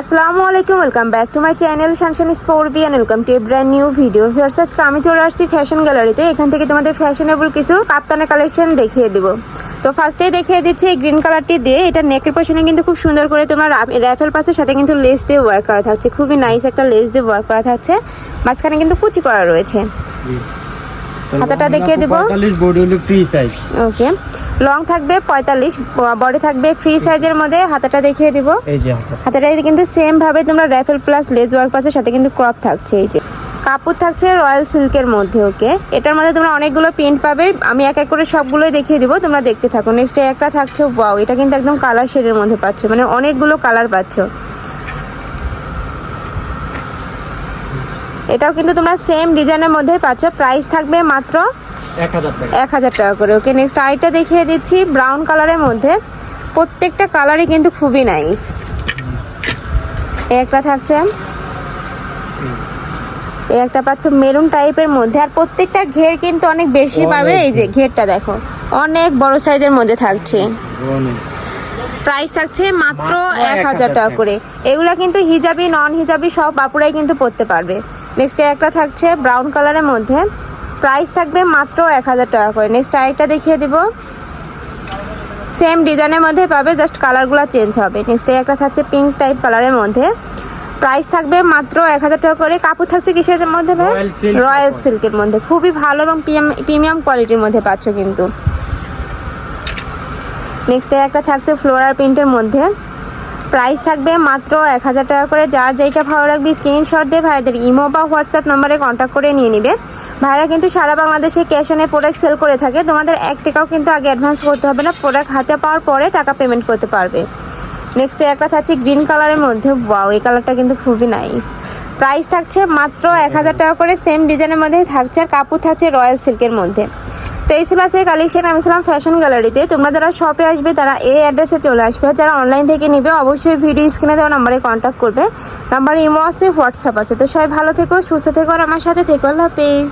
আসসালামু আলাইকুম welcome back to my channel শানশান স্পোর্বি and welcome to brand new video viewers আজকে আমি চলে আসছি ফ্যাশন গ্যালারিতে এখান থেকে তোমাদের ফ্যাশনেবল কিছু কাপ্তানের কালেকশন দেখিয়ে দেব। তো ফার্স্টেই দেখিয়ে দিচ্ছি এই গ্রিন কালারটি দিয়ে। এটা নেকের পশনে কিন্তু খুব সুন্দর করে তোমার র্যাফেল পাসের সাথে কিন্তু লেস দিয়ে ওয়ার্ক করা থাকছে। খুবই নাইস একটা লেস দিয়ে ওয়ার্ক করা থাকছে। মাঝখানে কিন্তু কুচি করা রয়েছে। হাতাটা দেখিয়ে দেবো। Body free size okay long থাকবে পঁয়তাল্লিশ বডি থাকবে ফ্রি সাইজের মধ্যে হাতাটা দেখিয়ে দিব। হাতেটা কিন্তু সেম ভাবে তোমরা র্যাফেল প্লাস লেজ ওয়ার্ক পাচ্ছে সাথে কিন্তু ক্রপ থাকছে এই যে। কাপড় থাকছে রয়্যাল সিল্কের মধ্যে ওকে এটার মধ্যে তোমরা অনেকগুলো প্রিন্ট পাবে। আমি এক এক করে সবগুলোই দেখিয়ে দিব তোমরা দেখতে থাকো। নেক্সট একটা থাকছে ওয়াও এটা কিন্তু একদম কালার শেডের মধ্যে পাচ্ছ মানে অনেকগুলো কালার পাচ্ছ। এটাও কিন্তু তোমরা সেম ডিজাইনের মধ্যে পাচ্ছ। প্রাইস থাকবে মাত্র এক হাজার টাকা। করে। ওকে নেক্সট আইটা দেখিয়ে দিচ্ছি ব্রাউন কালারের মধ্যে। প্রত্যেকটা কালারই কিন্তু খুবই নাইস একটা থাকছে। এই একটা পাচ্ছ মেরুন টাইপের মধ্যে। আর প্রত্যেকটা ঘের কিন্তু অনেক বেশি পাবে। এই যে ঘেরটা দেখো। অনেক বড় সাইজের মধ্যে থাকছে। প্রাইস থাকছে মাত্র এক হাজার টাকা টাকা। করে। এগুলা কিন্তু হিজাবি নন হিজাবি সব বাপুরাই কিন্তু পরতে পারবে। নেক্সট একটা থাকছে ব্রাউন কালারের মধ্যে। প্রাইস থাকবে মাত্র এক হাজার টাকা করে। নেক্সট আরেকটা দেখিয়ে দিব। সেম ডিজাইনের মধ্যে পাবে জাস্ট কালারগুলো চেঞ্জ হবে। নেক্সট একটা থাকছে পিঙ্ক টাইপ কালারের মধ্যে। প্রাইস থাকবে মাত্র এক হাজার টাকা করে। কাপড় থাকছে কিসের মধ্যে ভাই? রয়্যাল সিল্কের মধ্যে। খুবই ভালো এবং প্রিমিয়াম কোয়ালিটির মধ্যে পাচ্ছ কিন্তু। নেক্সট একটা থাকছে ফ্লোরার প্রিন্টের মধ্যে। প্রাইস থাকবে মাত্র এক হাজার টাকা করে। যার যেটা ভালো লাগবে স্ক্রিনশট দিয়ে ভাইদের ইমো বা হোয়াটসঅ্যাপ নাম্বারে কন্ট্যাক্ট করে নিয়ে নিবে। ভাইরা কিন্তু সারা বাংলাদেশে ক্যাশ অনে প্রোডাক্ট সেল করে থাকে। তোমাদের এক টাকাও কিন্তু আগে অ্যাডভান্স করতে হবে না। প্রোডাক্ট হাতে পাওয়ার পরে টাকা পেমেন্ট করতে পারবে। নেক্সট একটা থাকছে গ্রিন কালারের মধ্যে। ওয়াও এই কালারটা কিন্তু খুবই নাইস প্রাইস থাকছে মাত্র এক হাজার টাকা করে। সেম ডিজাইনের মধ্যে থাকছে আর কাপড় থাকছে রয়্যাল সিল্কের মধ্যে। তো এই ছিল আজকের কালেকশন আমি ছিলাম ফ্যাশন গ্যালারিতে তোমরা যারা শপে আসবে, তারা এই অ্যাড্রেসে চলে আসবে। যারা অনলাইন থেকে নিবে, অবশ্যই ভিডিও স্ক্রিনে দেওয়া নাম্বারে কন্ট্যাক্ট করবে। নাম্বার ইমো আছে হোয়াটসঅ্যাপ আছে। তো সবাই ভালো থেকো, সুস্থ থেকো, আর আমার সাথে থেকো। আল্লাহ হাফেজ।